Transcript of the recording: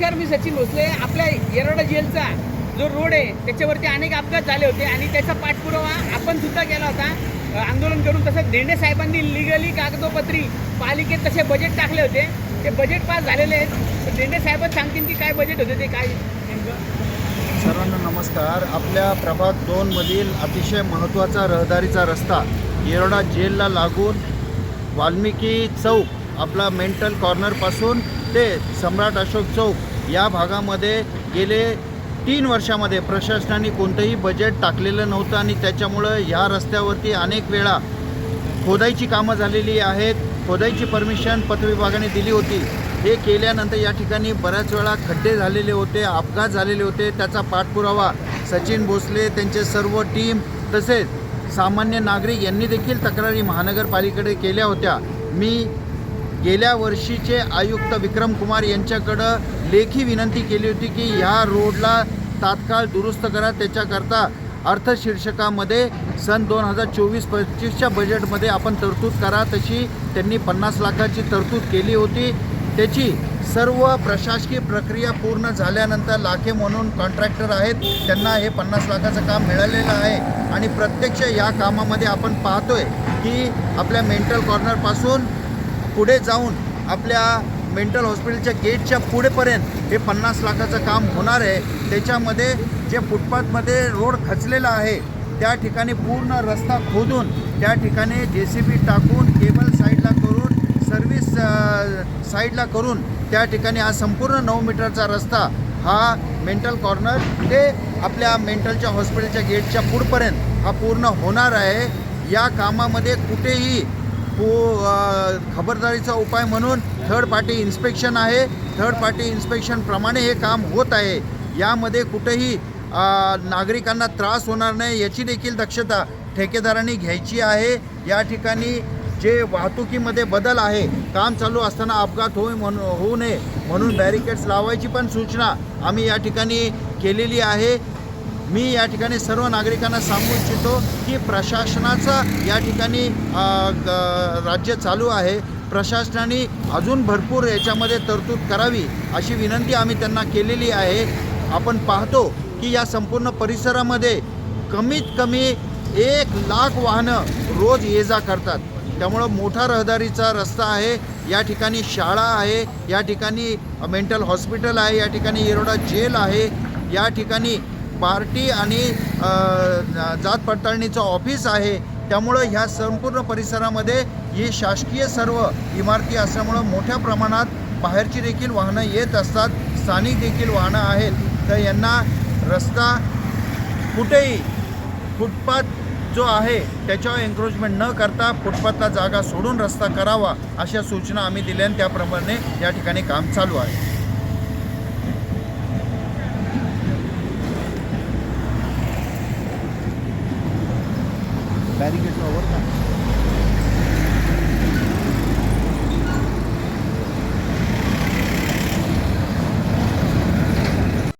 नमस्कार मी सचिन भोसले. आपल्या येरवडा जेलचा जो रोड आहे त्याच्यावरती अनेक अपघात झाले होते आणि त्याचा पाठपुरावा आपण सुद्धा केला होता. आंदोलन करून तसं धेंडे साहेबांनी लिगली कागदोपत्री पालिकेत तसे बजेट टाकले होते. ते बजेट पास झालेले आहेत. तर धेंडे साहेबच सांगतील की काय बजेट होते ते काय सर्वांना नमस्कार. आपल्या प्रभाग दोनमधील अतिशय महत्त्वाचा रहदारीचा रस्ता येरवडा जेलला लागून वाल्मिकी चौक आपला मेंटल कॉर्नरपासून ते सम्राट अशोक चौक या भागामध्ये गेले तीन वर्षामध्ये प्रशासनाने कोणतंही बजेट टाकलेलं नव्हतं आणि त्याच्यामुळं या रस्त्यावरती अनेक वेळा खोदाईची कामं झालेली आहेत. खोदाईची परमिशन पथविभागाने दिली होती. हे केल्यानंतर या ठिकाणी बऱ्याच वेळा खड्डे झालेले होते अपघात झालेले होते. त्याचा पाठपुरावा सचिन भोसले त्यांचे सर्व टीम तसेच सामान्य नागरिक यांनी देखील तक्रारी महानगरपालिकेकडे केल्या होत्या. मी गेल्या वर्षीचे आयुक्त विक्रम कुमार यांच्याकडं लेखी विनंती केली होती की ह्या रोडला तात्काळ दुरुस्त करा. त्याच्याकरता अर्थशीर्षकामध्ये सन दोन हजार चोवीस पंचवीसच्या बजेटमध्ये आपण तरतूद करा तशी त्यांनी पन्नास लाखाची तरतूद केली होती. त्याची सर्व प्रशासकीय प्रक्रिया पूर्ण झाल्यानंतर लाखे म्हणून कॉन्ट्रॅक्टर आहेत. त्यांना हे पन्नास लाखाचं काम मिळालेलं आहे. आणि प्रत्यक्ष या कामामध्ये आपण पाहतोय की आपल्या मेंटल कॉर्नरपासून पुढे जाऊन आपल्या मेंटल हॉस्पिटलच्या गेटच्या पुढेपर्यंत हे पन्नास लाखाचं काम होणार आहे. त्याच्यामध्ये जे फुटपाथमध्ये रोड खचलेला आहे त्या ठिकाणी पूर्ण रस्ता खोदून त्या ठिकाणी जे सी बी टाकून केबल साईडला करून सर्व्हिस साईडला करून त्या ठिकाणी हा संपूर्ण नऊ मीटरचा रस्ता हा मेंटल कॉर्नर ते आपल्या मेंटलच्या हॉस्पिटलच्या गेटच्या पुढपर्यंत हा पूर्ण होणार आहे. या कामामध्ये कुठेही पो खबरदारीचा उपाय म्हणून थर्ड पार्टी इन्स्पेक्शन आहे. थर्ड पार्टी इन्स्पेक्शनप्रमाणे हे काम होत आहे. यामध्ये कुठेही नागरिकांना त्रास होणार नाही याची देखील दक्षता ठेकेदारांनी घ्यायची आहे. या ठिकाणी जे वाहतुकीमध्ये बदल आहे काम चालू असताना अपघात होऊ म्हणून होऊ नये म्हणून बॅरिकेड्स लावायची पण सूचना आम्ही या ठिकाणी केलेली आहे. मी या ठिकाणी सर्व नागरिकांना सांगू इच्छितो की प्रशासनाचा या ठिकाणी ग- राज्य चालू आहे. प्रशासनाने अजून भरपूर याच्यामध्ये तरतूद करावी अशी विनंती आम्ही त्यांना केलेली आहे. आपण पाहतो की या संपूर्ण परिसरामध्ये कमीत कमी एक लाख वाहनं रोज ये जा करतात. त्यामुळं मोठा रहदारीचा रस्ता आहे. या ठिकाणी शाळा आहे या ठिकाणी मेंटल हॉस्पिटल आहे या ठिकाणी येरोडा जेल आहे. या ठिकाणी पार्टी आणि जात पडताळणीचं ऑफिस आहे. त्यामुळं ह्या संपूर्ण परिसरामध्ये ही शासकीय सर्व इमारती असल्यामुळं मोठ्या प्रमाणात बाहेरची देखील वाहनं येत असतात. स्थानिक देखील वाहनं आहेत. तर यांना रस्ता कुठेही फुटपाथ जो आहे त्याच्यावर एन्क्रोचमेंट न करता फुटपाथला जागा सोडून रस्ता करावा अशा सूचना आम्ही दिल्या आणि त्याप्रमाणे या ठिकाणी काम चालू आहे. बॅरिकेडवर का